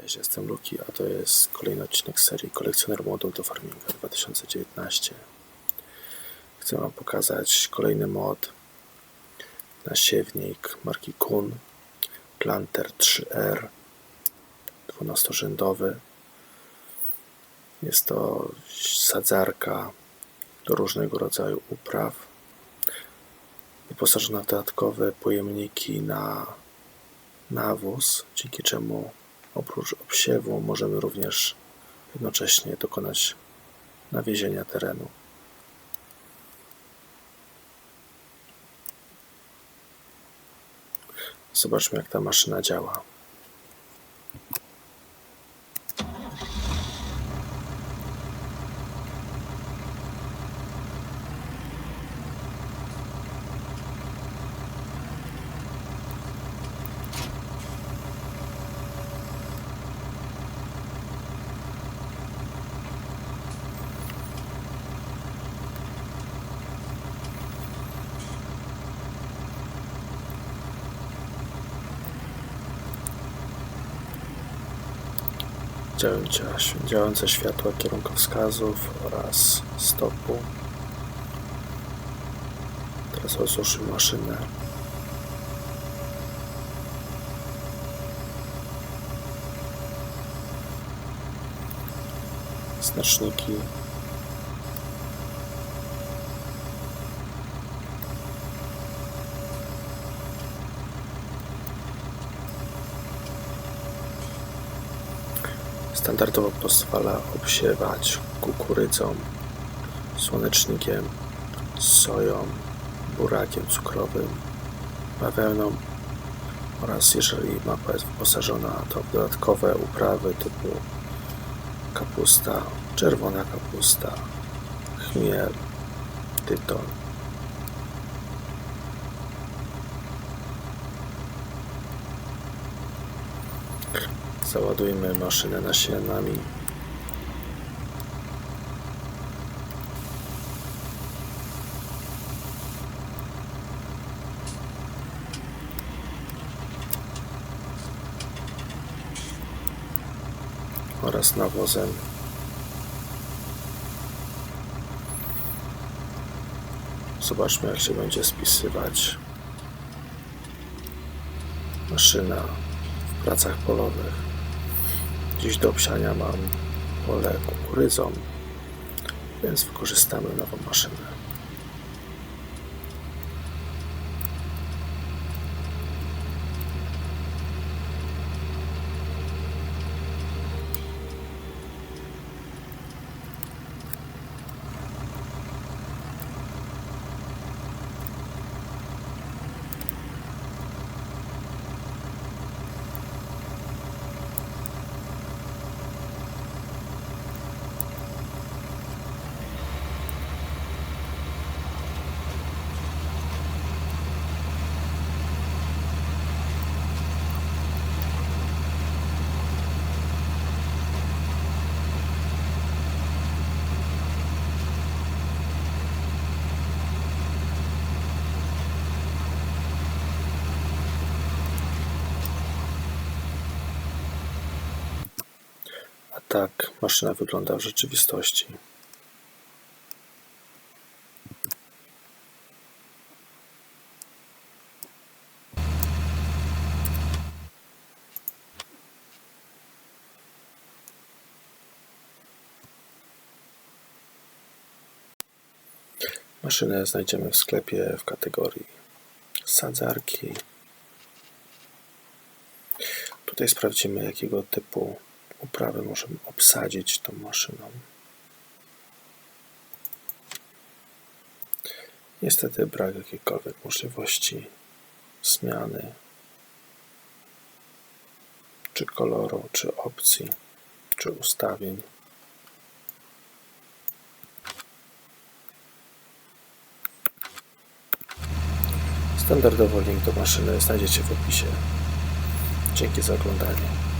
Cześć, jestem Luki, a to jest kolejny odcinek serii Kolekcjoner Modów do Farminga 2019. Chcę Wam pokazać kolejny mod na siewnik marki Kun Planter 3R 12-rzędowy. Jest to sadzarka do różnego rodzaju upraw wyposażona w dodatkowe pojemniki na nawóz, dzięki czemu oprócz obsiewu możemy również jednocześnie dokonać nawiezienia terenu. Zobaczmy, jak ta maszyna działa. Działające, działające światła kierunkowskazów oraz stopu. Teraz rozruszył maszynę. Znaczniki. Standardowo pozwala obsiewać kukurydzą, słonecznikiem, soją, burakiem cukrowym, bawełną oraz jeżeli mapa jest wyposażona, to w dodatkowe uprawy typu kapusta, czerwona kapusta, chmiel, tytoń. Załadujmy maszynę nasienami. oraz nawozem. Zobaczmy, jak się będzie spisywać maszyna w pracach polowych. Dziś do obsiania mam pole kukurydzą, więc wykorzystamy nową maszynę. Tak maszyna wygląda w rzeczywistości. Maszynę znajdziemy w sklepie w kategorii sadzarki. Tutaj sprawdzimy, jakiego typu uprawy możemy obsadzić tą maszyną. Niestety brak jakiejkolwiek możliwości zmiany czy koloru, czy opcji, czy ustawień. Standardowo link do maszyny znajdziecie w opisie. Dzięki za oglądanie.